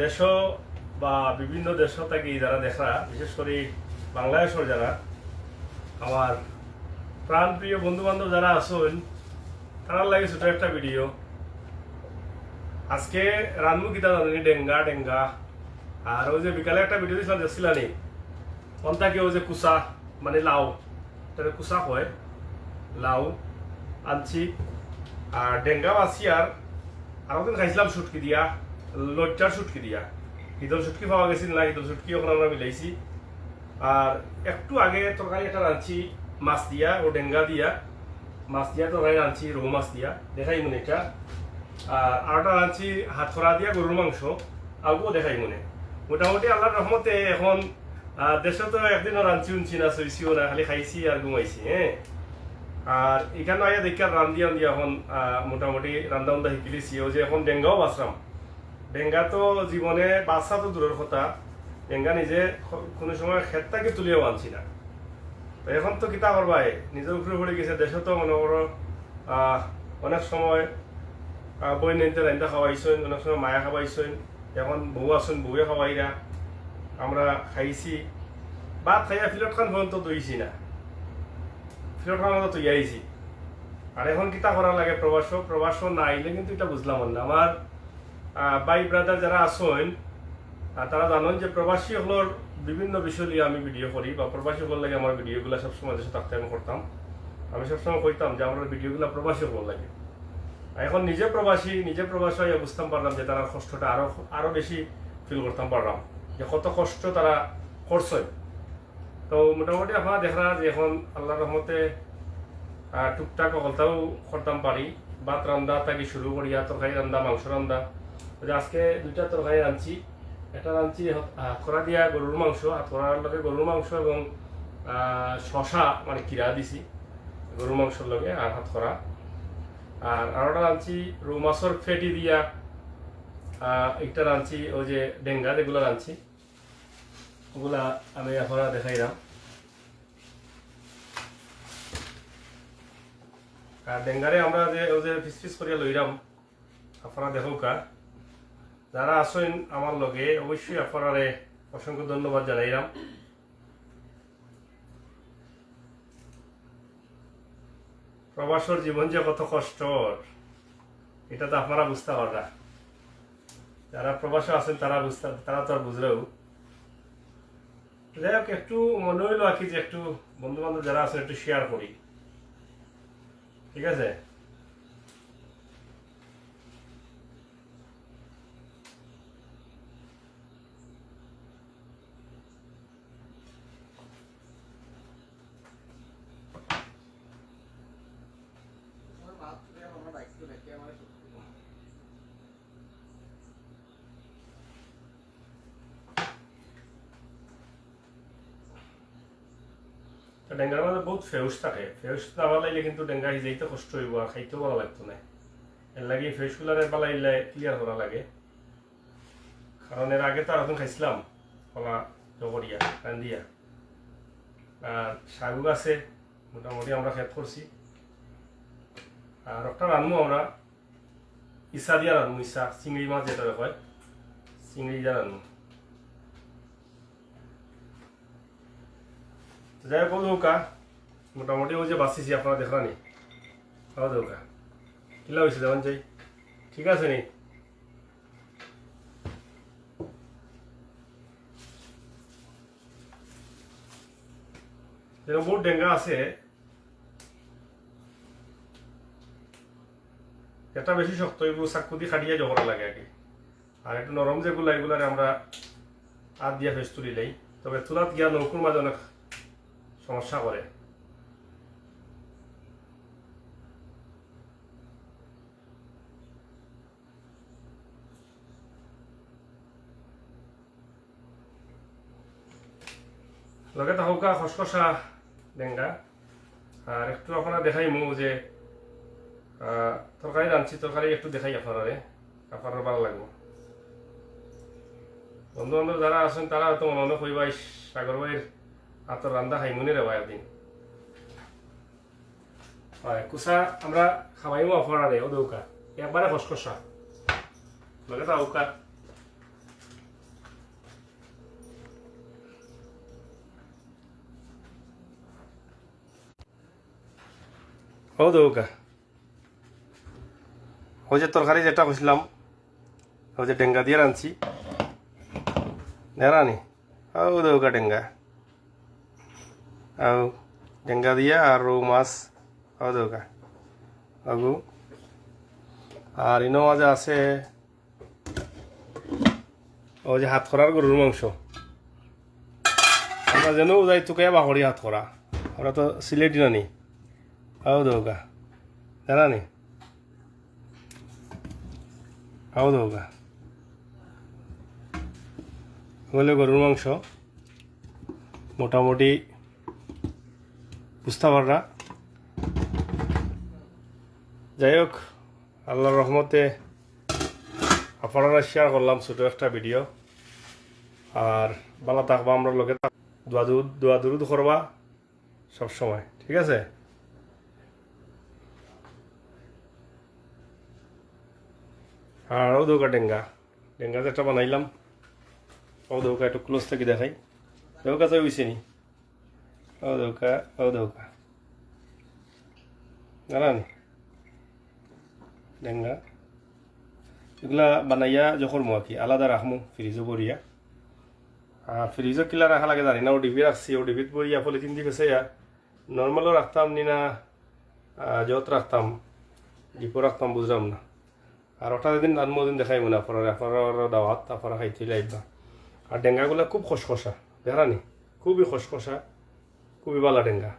দেশ বা বিভিন্ন দেশ থেকে যারা দেখা, বিশেষ করে বাংলাদেশের যারা, আমার প্রাণপ্রিয় বন্ধু বান্ধব যারা আছেন তারা লাগে ছোট একটা ভিডিও। আজকে রানমু কিতা জানি ডেঙ্গা ডেঙ্গা। আর ওই যে বিকালে একটা ভিডিও দিয়েছিলাম দেখছিলানি অন্তাকে ওই যে কুসা মানে লাউ তাহলে কুসা হয় লাউ, আনছি। আর ডেঙ্গা মাছি আর আর ওদিন খাইছিলাম শুটকি দিয়া। লজ্জার শুটকি দিয়া। ঈদল শুটকি পাওয়া গেছিল না, ঈদল শুটকি ওখানে আমরা মিলাইছি। আর একটু আগে তরকারি একটা রাঁধছি মাছ দিয়া ও ডেঙ্গা দিয়া। মাছ দিয়া তরকারি রাঁধছি রৌ মাছ দিয়া। দেখাই মনে এটা। আর আরটা রাঁধছি হাতখরা দিয়া গরুর মাংস। আগুও দেখাই মনে মোটামুটি আল্লাহর রহমতে এখন দেশে তো একদিনও রাঁধছি উনছি না সইছিও না, খালি খাইছি আর ঘুমাইছি হ্যাঁ আর এখানে আয়া দেখি আর রান্ধি এখন মোটামুটি রান্ধা উন্ধা শিকিলিছি যে এখন ডেঙ্গাও বাঁচলাম ডেঙ্গা তো জীবনে বাচ্চা তো দূরের কথা। ডেঙ্গা নিজে কোনো সময় খেতটাকে তুলিয়েও আনছি না। তো এখন তো কিতা করবাই নিজের উপরে পড়ে গেছে দেশে তো মনে করো অনেক সময় বই নিতে রান্না খাওয়াইছেন অনেক সময় মায়া খাওয়াইছেন এখন বউ আসুন বউয়ে খাওয়াইরা আমরা খাইছি। ভাত খাইয়া ফিলট খান পর্যন্ত দইছি না। ফিলট খান মতো তুই আর এখন কিতা করা লাগে? প্রবাস প্রবাস না আইলে কিন্তু এটা বুঝলাম না। আমার ভাই ব্রাদার যারা আহ, তারা জানেন যে প্রবাসী হলোর বিভিন্ন বিষয় নিয়ে আমি ভিডিও করি বা প্রবাসী হল লাগে আমার ভিডিওগুলো সবসময় দেশে থাকতে আমি করতাম। আমি সবসময় কইতাম যে আমার ভিডিওগুলো প্রবাসী হল লাগে। এখন নিজে প্রবাসী নিজে প্রবাসী হয়ে বুঝতাম পারলাম যে তারা কষ্টটা আরও আরও বেশি ফিল করতাম পারলাম যে কত কষ্ট তারা করছে তো মোটামুটি আপনারা দেখা যে এখন আল্লাহ রহমতে টুকটাক হলতাও করতাম পারি ভাত রান্দা থাকি শুরু করিয়া তরকারি রান্দা মাংস রান্দা আজকে দুইটা তরকারি রাঁধছি একটা রাঁধছি হাতখরা দিয়া গরুর মাংস আর হাতখরার লগে গরুর মাংস এবং শশা মানে কিরা দিছি গরুর মাংসর লগে আর হাতখরা আর আরোটা রাঁধছি রৌ মাছর ফেটি দিয়া। একটা রাঁধছি ওই যে ডেঙ্গা যেগুলো রাঁধছি ওগুলা আমি এখন দেখাইলাম আর ডেঙ্গারে আমরা যে যে পিস পিস করিয়া লইলাম আপনারা দেখো কা যারা আসেন আমার লগে, অবশ্যই আপনারে অসংখ্য ধন্যবাদ জানাইলাম প্রবাসর জীবন যে কত কষ্টর, এটা তো আপনারা বুঝতে পাররা যারা প্রবাসে আছেন, তারা বুঝতে তারা তো আর বুঝলেও। যাই হোক, একটু মনে হইল আর কি যে একটু বন্ধু বান্ধব যারা আছেন একটু শেয়ার করি। ঠিক আছে? তো ডেঙ্গার মধ্যে বহুত ফেউস থাকে। ফেউস নামা লাগলে কিন্তু ডেঙ্গা সিজাইতে কষ্ট হইব আর খাইতেও ভালো লাগতো না এর লাগে ফেউসগুলার পালাইলে ক্লিয়ার করা লাগে। কারণ এর আগে তো আর এখন খাইছিলাম, কলা জগরিয়া রান্দিয়া আর শাগু আছে, মোটামুটি আমরা খেত করছি আর একটা রানবো আমরা। ইসা দিয়া রানবো ইসা চিংড়ি মাছ যেটা হয় চিংড়ি দিয়া রানবো যাই হোক দৌকা, মোটামুটি ওই যে বাঁচিছি আপনারা দেখলানি খাওয়া দৌকা কিলা হয়েছে যেমন যাই ঠিক আছে নি? যেরকম বহুত ডেঙ্গা আছে, এটা বেশি শক্ত এগুলো চাকু দিয়ে খাটিয়ে জগরা লাগে আর কি আর একটু নরম যেগুলো এগুলারে আমরা হাত দিয়া ফেস তুলিলেই তবে তুলাত গিয়া নৌকুর মাঝে অনেক সমস্যা করে। লগে তাহকা খসখসা ডেঙ্গা আর একটু আপনারা দেখাই মু যে তরকারি রাঁধছি তরকারি একটু দেখাই আপনারা আপনার ভালো লাগবে। বন্ধু বান্ধব যারা আছেন তারা হয়তো মনে "ইস, সাগর ভাইয়ের হাতের রান্দা খাইমুনি রে ভাই একদিন হয়, কুসা আমরা খাওয়াইমো আপনারা ও দৌকা। একবারে খসখসা। লগে থাকুকা ও দৌকা। ওই যে তরকারি যেটা কইছিলাম, ওই যে ডেঙ্গা দিয়ে রাঁধছি। নেরানি ও দৌকা ডেঙ্গা। ଆଉ ଡେଙ୍ଗା দিয়া আর রৌ মাছ ও দৌকা আগু আর ইনো মাঝে আছে ও যে হাত খরার গরুর মাংস আমরা যেন যাই তোকে বাহরি হাত খরা আমরা তো সিলেটি নানি ও দৌকা জানা নি ও দৌকা হলে গরুর মাংস মোটামুটি বুঝতে পাররা যাই হোক আল্লাহর রহমতে আপনারা শেয়ার করলাম ছোট একটা ভিডিও আর বালা থাকবা, আমরা লোকে দোয়া দূর দোয়া দূর করবা সব সময়, ঠিক আছে? আর ও দৌকা ডেঙ্গা। ডেঙ্গা যেটা বানাইলাম, ও দৌকা একটু ক্লোজ থেকে দেখাই। দৌকা তো হইছে ও দৌকা জানানি ডেঙ্গা এগুলা বানাইয়া যখন মো কি আলাদা রাখমু ফ্রিজও বরিয়া আর ফ্রিজও কিলা লাগে জানি না ডিবি রাখছি ও ডিবিত বরিয়া পলিথিন দিয়ে ফেসাইয়া নর্মালও রাখতাম নি যত রাখতাম ডিপো রাখতাম বুঝলাম না আর ওটা দিন রানমো দিন দেখাই মনে আপনারা আপনারা দাওয়াত আপনারা খাইতে লাইবা আর ডেঙ্গাগুলো খুব খসখসা দেখানি খুবই খসখসা খুবই বালা ডেঙ্গা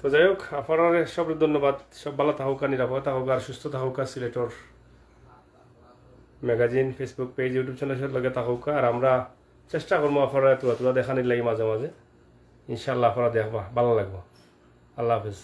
তো যাই হোক, আপনার সব ধন্যবাদ। সব ভালো থাকুক নিরাপদ থাকুক আর সুস্থ থাকুক সিলেটর ম্যাগাজিন, ফেসবুক পেজ, ইউটিউব চ্যানেলের লগে থাকুক আর আমরা চেষ্টা করব আপনারা তুলা তুলা দেখানির লাগে মাঝে মাঝে। ইনশাল্লাহ আপনারা দেখবা, ভালো লাগবো। আল্লাহ হাফিজ।